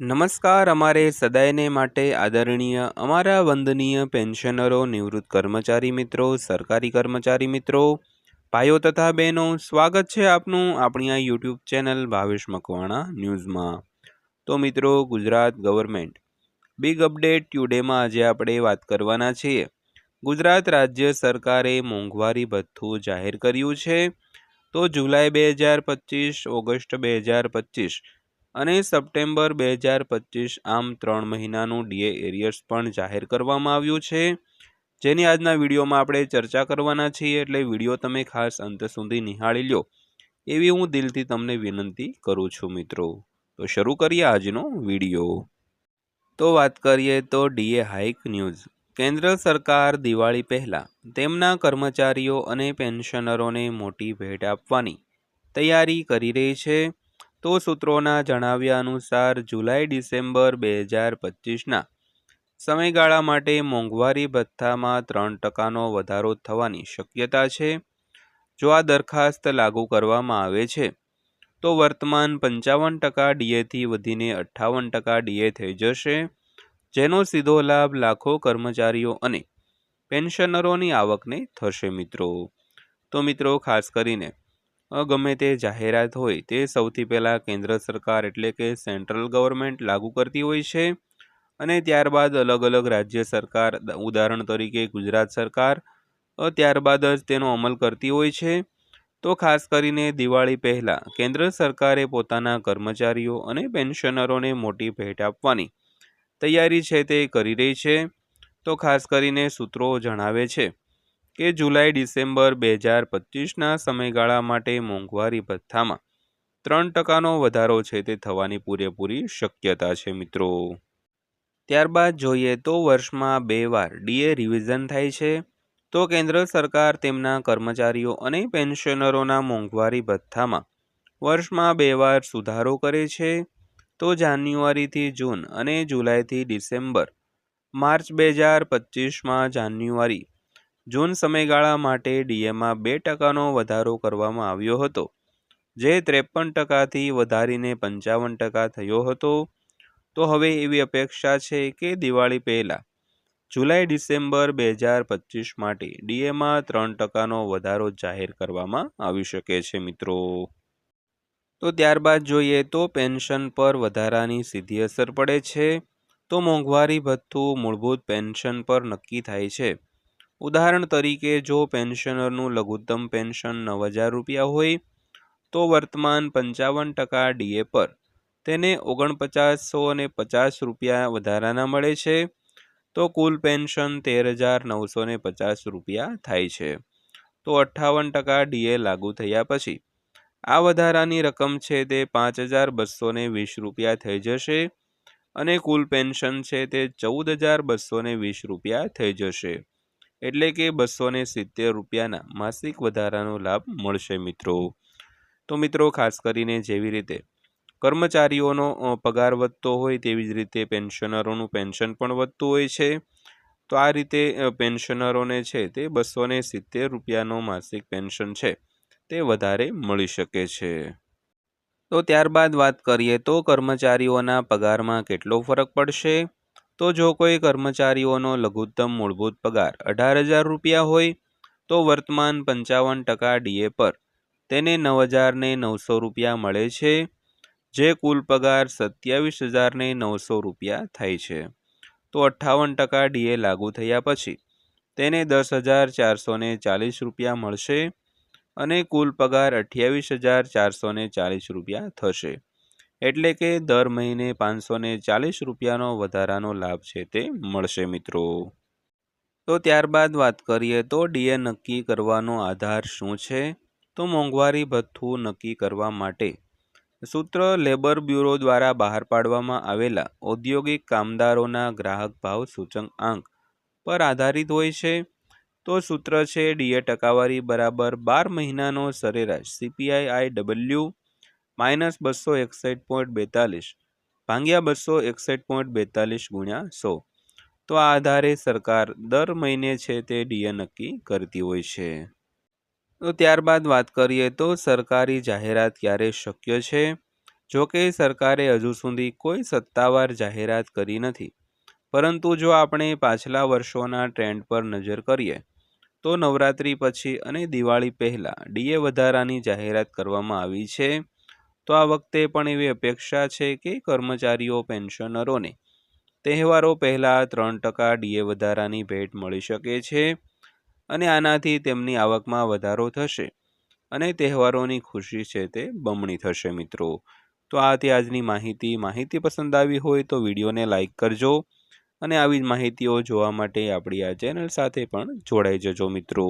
નમસ્કાર, અમારે સદાયને માટે આદરણીય, અમારા વંદનીય પેન્શનરો, નિવૃત્ત કર્મચારી મિત્રો, સરકારી કર્મચારી મિત્રો, ભાઈઓ તથા બહેનો, સ્વાગત છે આપનું આપણી આ યુટ્યુબ ચેનલ ભાવેશ મકવાણા ન્યૂઝમાં. તો મિત્રો, ગુજરાત ગવર્મેન્ટ. બિગ અપડેટ ટ્યુડેમાં આજે આપણે વાત કરવાના છીએ. ગુજરાત રાજ્ય સરકારે મોંઘવારી ભથ્થું જાહેર કર્યું છે. તો જુલાઈ બે હજાર પચીસ, ઓગસ્ટ બે હજાર પચીસ અને સપ્ટેમ્બર બે હજાર પચીસ આમ ત્રણ મહિનાનું ડીએ એરિયર્સ પણ જાહેર કરવામાં આવ્યું છે. જેની આજના વિડીયોમાં આપણે ચર્ચા કરવાના છીએ એટલે વીડિયો તમે ખાસ અંત સુધી નિહાળી લો એવી હું દિલથી તમને વિનંતી કરું છું મિત્રો. તો શરૂ કરીએ આજનો વીડિયો. તો વાત કરીએ તો ડીએ હાઇક ન્યૂઝ. કેન્દ્ર સરકાર દિવાળી પહેલાં તેમના કર્મચારીઓ અને પેન્શનરોને મોટી ભેટ આપવાની તૈયારી કરી રહી છે. તો સૂત્રોના જણાવ્યા અનુસાર જુલાઈ, ડિસેમ્બર બે હજાર પચીસના સમયગાળા માટે મોંઘવારી ભથ્થામાં ત્રણ ટકાનો વધારો થવાની શક્યતા છે. જો આ દરખાસ્ત લાગુ કરવામાં આવે છે, તો વર્તમાન પંચાવન ટકા ડીએથી વધીને અઠ્ઠાવન ટકા ડીએ થઈ જશે, જેનો સીધો લાભ લાખો કર્મચારીઓ અને પેન્શનરોની આવકને થશે મિત્રો. તો મિત્રો, ખાસ કરીને ગમે તે જાહેરાત હોય, તે સૌથી પહેલાં કેન્દ્ર સરકાર એટલે કે સેન્ટ્રલ ગવર્મેન્ટ લાગુ કરતી હોય છે. અને ત્યારબાદ અલગ અલગ રાજ્ય સરકાર, ઉદાહરણ તરીકે ગુજરાત સરકાર ત્યારબાદ જ તેનો અમલ કરતી હોય છે. તો ખાસ કરીને દિવાળી પહેલાં કેન્દ્ર સરકારે પોતાના કર્મચારીઓ અને પેન્શનરોને મોટી ભેટ આપવાની તૈયારી છે તે કરી રહી છે. તો ખાસ કરીને સૂત્રો જણાવે છે. કે જુલાઈ, ડિસેમ્બર બે હજાર પચીસના સમયગાળા માટે મોંઘવારી ભથ્થામાં ત્રણ ટકાનો વધારો છે તે થવાની પૂરેપૂરી શક્યતા છે, મિત્રો. ત્યારબાદ જોઈએ તો વર્ષમાં બે વાર ડીએ રિવિઝન થાય છે. તો કેન્દ્ર સરકાર તેમના કર્મચારીઓ અને પેન્શનરોના મોંઘવારી ભથ્થામાં વર્ષમાં બે વાર સુધારો કરે છે. તો જાન્યુઆરીથી જૂન અને જુલાઈથી ડિસેમ્બર, માર્ચ બે હજાર પચીસમાં જાન્યુઆરી જૂન સમયગાળા માટે ડીએમાં બે ટકાનો વધારો કરવામાં આવ્યો હતો, જે ત્રેપન ટકાથી વધારીને પંચાવન ટકા થયો હતો. તો હવે એવી અપેક્ષા છે કે દિવાળી પહેલાં, જુલાઈ, ડિસેમ્બર બે હજાર પચીસ માટે ડીએમાં ત્રણ ટકાનો વધારો જાહેર કરવામાં આવી શકે છે મિત્રો. તો ત્યારબાદ જોઈએ તો પેન્શન પર વધારાની સીધી અસર પડે છે. તો મોંઘવારી ભથ્થું મૂળભૂત પેન્શન પર નક્કી થાય છે. ઉદાહરણ તરીકે, જો પેન્શનરનું લઘુત્તમ પેન્શન નવ હજાર રૂપિયા હોય, તો વર્તમાન પંચાવન ટકા ડીએ પર. તેને ઓગણપચાસસો અને પચાસ રૂપિયા વધારાના મળે છે. તો કુલ પેન્શન તેર હજાર નવસો ને પચાસ રૂપિયા થાય છે. તો અઠ્ઠાવન ટકા ડીએ લાગુ થયા પછી, આ વધારાની રકમ છે તે પાંચ હજાર બસો ને વીસ રૂપિયા થઈ જશે અને કુલ પેન્શન છે તે ચૌદ હજાર બસો વીસ રૂપિયા થઈ જશે. એટલે કે બસો સિત્તેર રૂપિયાના માસિક વધારાનો લાભ મળશે મિત્રો. તો મિત્રો, ખાસ કરીને જેવી રીતે કર્મચારીઓનો પગાર વધતો હોય તેવી જ રીતે પેન્શનરોનું પેન્શન પણ વધતું હોય છે. તો આ રીતે પેન્શનરોને છે તે બસો સિત્તેર રૂપિયાનો માસિક પેન્શન છે તે વધારે મળી શકે છે. તો ત્યારબાદ વાત કરીએ તો કર્મચારીઓના પગારમાં કેટલો ફરક પડશે? તો જો કોઈ કર્મચારીઓનો લઘુત્તમ મૂળભૂત પગાર અઢાર હજાર રૂપિયા હોય, તો વર્તમાન પંચાવન ટકા ડીએ પર તેને નવ હજારને નવસો રૂપિયા મળે છે, જે કુલ પગાર સત્યાવીસ હજારને નવસો રૂપિયા થાય છે. તો અઠ્ઠાવન ટકા ડીએ લાગુ થયા પછી તેને દસ હજાર ચારસો ચાલીસ રૂપિયા મળશે અને કુલ પગાર અઠ્યાવીસ હજાર ચારસો ચાલીસ રૂપિયા થશે. એટલે કે દર મહિને પાંચસો ને ચાલીસ રૂપિયાનો વધારાનો લાભ છે તે મળશે, મિત્રો. તો ત્યારબાદ વાત કરીએ તો ડીએ નક્કી કરવાનો આધાર શું છે? તો મોંઘવારી ભથ્થું નક્કી કરવા માટે સૂત્ર લેબર બ્યુરો દ્વારા બહાર પાડવામાં આવેલા ઔદ્યોગિક કામદારોના ગ્રાહક ભાવ સૂચક આંક પર આધારિત હોય છે. તો સૂત્ર છે ડીએ ટકાવારી બરાબર બાર મહિનાનો સરેરાશ સીપીઆઈ આઈ ડબલ્યુ માઇનસ બસો એકસઠ પોઈન્ટ બેતાલીસ, ભાંગ્યા બસો એકસઠ પોઈન્ટ બેતાલીસ ગુણ્યા સો. તો આ આધારે સરકાર દર મહિને છે તે ડીએ નક્કી કરતી હોય છે. તો ત્યારબાદ વાત કરીએ તો સરકારી જાહેરાત ક્યારે શક્ય છે? જો કે સરકારે હજુ સુધી કોઈ સત્તાવાર જાહેરાત કરી નથી. પરંતુ જો આપણે પાછલા વર્ષોના ટ્રેન્ડ પર નજર કરીએ, તો નવરાત્રી પછી અને દિવાળી પહેલાં ડીએ વધારાની જાહેરાત કરવામાં આવી છે. તો આ વખતે પણ એવી અપેક્ષા છે કે કર્મચારીઓ, પેન્શનરોને તહેવારો પહેલાં ત્રણ ટકા ડીએ વધારાની ભેટ મળી શકે છે અને આનાથી તેમની આવકમાં વધારો થશે અને તહેવારોની ખુશી છે તે બમણી થશે મિત્રો. તો આ તે આજની માહિતી. માહિતી પસંદ આવી હોય તો વિડીયોને લાઇક કરજો અને આવી જ માહિતીઓ જોવા માટે આપણી આ ચેનલ સાથે પણ જોડાઈ જજો મિત્રો.